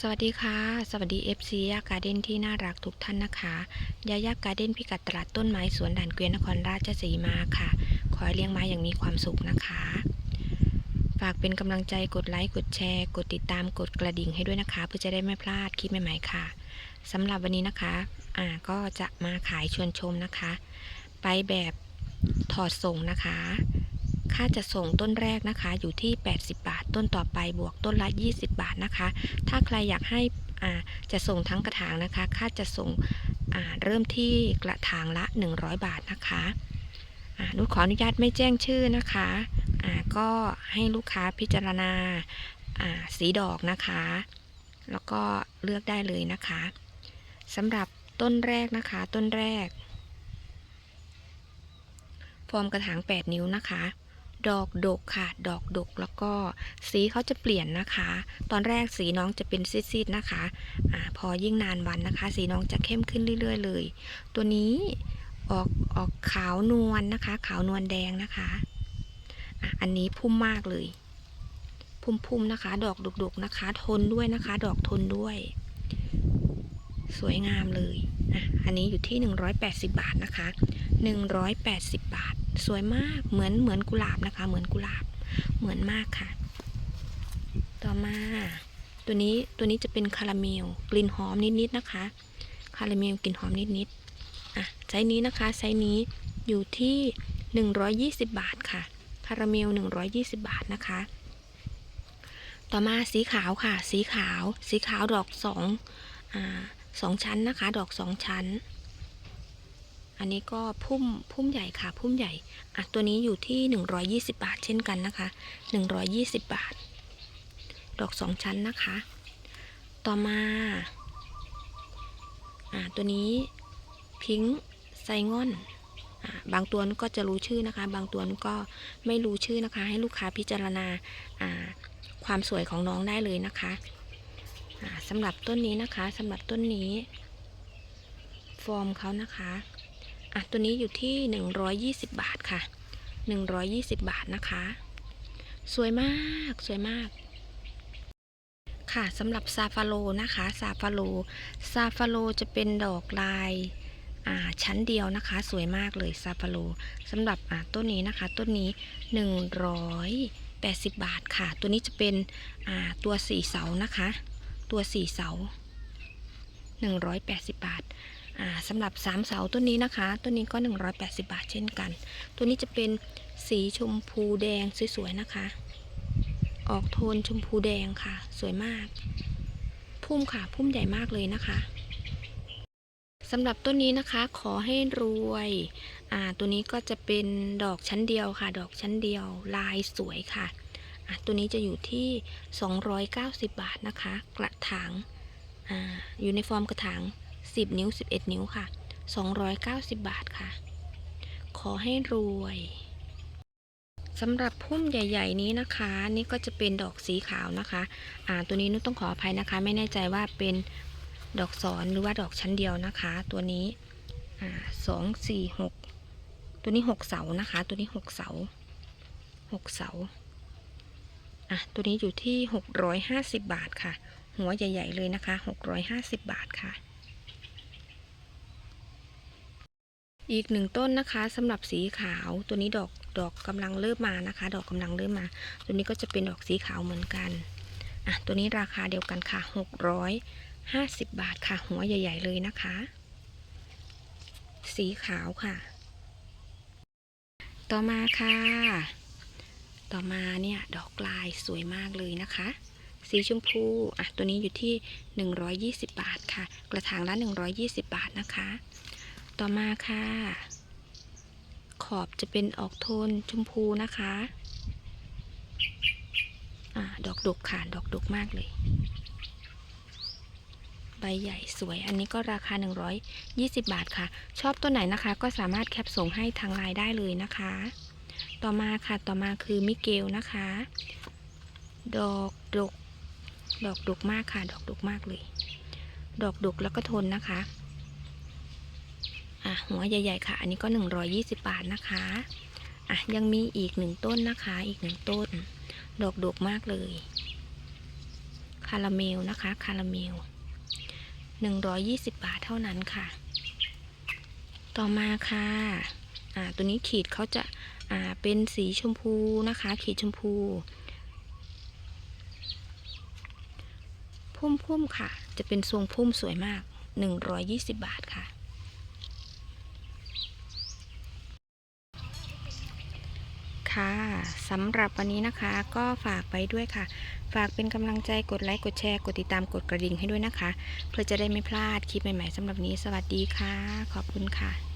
สวัสดีค่ะ สวัสดี FC ยาการ์เด้นที่น่ารักทุกท่านนะคะยายาการ์เด้นพิกัดตลาดต้นไม้สวนด่านเกวียนนครราชสีมาค่ะ ขอให้เลี้ยงไม้อย่างมีความสุขนะคะ ฝากเป็นกำลังใจกดไลค์กดแชร์ กดติดตามกดกระดิ่งให้ด้วยนะคะ เพื่อจะได้ไม่พลาดคลิปใหม่ๆค่ะสำหรับวันนี้นะคะอ่าก็จะมาขายชวนชมนะคะ ไปแบบถอดส่งนะคะ ค่าจะส่งต้นแรกนะคะ อยู่ที่ 80 บาท ต้นต่อไปบวกต้นละ 20 บาทนะคะ ถ้าใครอยากให้อ่าจะส่งทั้งกระถางนะคะ ค่าจะส่งอ่าเริ่มที่กระถางละ 100 บาทนะคะอ่านุชขออนุญาตไม่แจ้งชื่อนะคะอ่าก็ให้ลูกค้าพิจารณาอ่าสีดอกนะคะ แล้วก็เลือกได้เลยนะคะสำหรับต้นแรกนะคะต้นแรก ฟอร์มกระถาง 8 นิ้วนะคะ ดอกดกค่ะ ดอกดกแล้วก็สีเขาจะเปลี่ยนนะคะ ตอนแรกสีน้องจะเป็นซีดๆนะคะอาพอยิ่งนานวันนะคะ สีน้องจะเข้มขึ้นเรื่อย ๆ เลย ตัวนี้ออกออกขาวนวลนะคะ ขาวนวลแดงนะคะอะอันนี้พุ่มมากเลย พุ่มๆนะคะ ดอกดกๆนะคะ ทนด้วยนะคะ ดอกทนด้วย สวยงามเลยอะอันนี้อยู่ที่ 180 บาทนะคะ 180 บาท สวยมากเหมือนเหมือนกุหลาบนะคะ เหมือนกุหลาบเหมือนมากค่ะ ต่อมา ตัวนี้ตัวนี้จะเป็นคาราเมลกลิ่นหอมนิดๆนะคะคาราเมลกลิ่นหอมนิดๆอะไซส์นี้นะคะไซส์นี้อยู่ที่ 120 บาทค่ะคาราเมล 120 บาทนะคะ ต่อมาสีขาวค่ะ สีขาว สีขาวดอกสองอ่าสองชั้นนะคะ ดอกสองชั้น อันนี้ก็พุ่มพุ่มใหญ่ค่ะ พุ่มใหญ่อะตัวนี้อยู่ที่ 120 บาทเช่นกันนะคะ 120 บาท ดอกสองชั้นนะคะ ต่อมาอ่าตัวนี้พิงค์ไซงอนบางตัวก็จะรู้ชื่อนะคะ บางตัวก็ไม่รู้ชื่อนะคะ ให้ลูกค้าพิจารณาความสวยของน้องได้เลยนะคะสำหรับต้นนี้นะคะสำหรับต้นนี้ ฟอร์มเขานะคะ อะตัวนี้อยู่ที่ 120 บาทค่ะ 120 บาทนะคะ สวยมากสวยมากค่ะสำหรับซาฟาโลนะคะซาฟาโลซาฟาโลจะเป็นดอกลายอ่าชั้นเดียวนะคะ สวยมากเลยซาฟาโลสำหรับอ่าต้นนี้นะคะต้นนี้ 180 บาทค่ะ ตัวนี้จะเป็นอ่าตัวสี่เสานะคะ ตัวสี่เสา 180 บาทอ่า สำหรับ 3 เสาต้นนี้นะคะ ต้นนี้ก็ 180 บาทเช่นกัน ตัวนี้จะเป็นสีชมพูแดงสวยๆนะคะ ออกโทนชมพูแดงค่ะ สวยมาก พุ่มค่ะ พุ่มใหญ่มากเลยนะคะสำหรับต้นนี้นะคะขอให้รวยอ่าตัวนี้ก็จะเป็นดอกชั้นเดียวค่ะ ดอกชั้นเดียวลายสวยค่ะอะตัวนี้จะอยู่ที่ 290 บาทนะคะ กระถางอ่าอยู่ในฟอร์มกระถาง 10 นิ้ว 11 นิ้วค่ะ 290 บาทค่ะ ขอให้รวยสำหรับพุ่มใหญ่ ๆ นี้นะคะ นี่ก็จะเป็นดอกสีขาวนะคะ อ่า ตัวนี้นุชต้องขออภัยนะคะ ไม่แน่ใจว่าเป็นดอกสอนหรือว่าดอกชั้นเดียวนะคะ ตัวนี้อ่าสองสี่หกตัวนี้หกเสานะคะ ตัวนี้หกเสาหกเสาอะตัวนี้อยู่ที่650บาทค่ะ หัวใหญ่ ๆ เลยนะคะ650บาทค่ะ อีกหนึ่งต้นนะคะสำหรับสีขาวตัวนี้ดอกดอกกำลังเริ่มมานะคะ ดอกกำลังเริ่มมา ตัวนี้ก็จะเป็นดอกสีขาวเหมือนกันอะตัวนี้ราคาเดียวกันค่ะ 650 บาทค่ะ หัวใหญ่ ๆ เลยนะคะ สีขาวค่ะ ต่อมาค่ะ ต่อมาเนี่ยดอกลายสวยมากเลยนะคะ สีชมพูอะตัวนี้อยู่ที่ 120 บาทค่ะ กระถางละ 120 บาทนะคะ ต่อมาค่ะ ขอบจะเป็นออกโทนชมพูนะคะอดอกดกค่ะ ดอกดกมากเลย ใบใหญ่สวย อันนี้ก็ราคา 120 บาทค่ะ ชอบตัวไหนนะคะ ก็สามารถแคปส่งให้ทางไลน์ได้เลยนะคะ ต่อมาค่ะ ต่อมาคือมิเกลนะคะ ดอกดก ดอกดกมากค่ะ ดอกดกมากเลย ดอกดกแล้วก็ทนนะคะ อะหัวใหญ่ๆค่ะ อันนี้ก็ 120 บาทนะคะอะยังมีอีกหนึ่งต้นนะคะ อีกหนึ่งต้น ดอกดกมากเลย คาราเมลนะคะ คาราเมล 120 บาทเท่านั้นค่ะ ต่อมาค่ะอ่าตัวนี้ขีดเขาจะอ่าเป็นสีชมพูนะคะ ขีดชมพูพุ่มพุ่มๆค่ะ จะเป็นทรงพุ่มสวยมาก 120 บาทค่ะ ค่ะสำหรับวันนี้นะคะ ก็ฝากไปด้วยค่ะ ฝากเป็นกำลังใจกดไลค์กดแชร์กดติดตามกดกระดิ่งให้ด้วยนะคะ เพื่อจะได้ไม่พลาดคลิปใหม่ๆสำหรับนี้สวัสดีค่ะ ขอบคุณค่ะ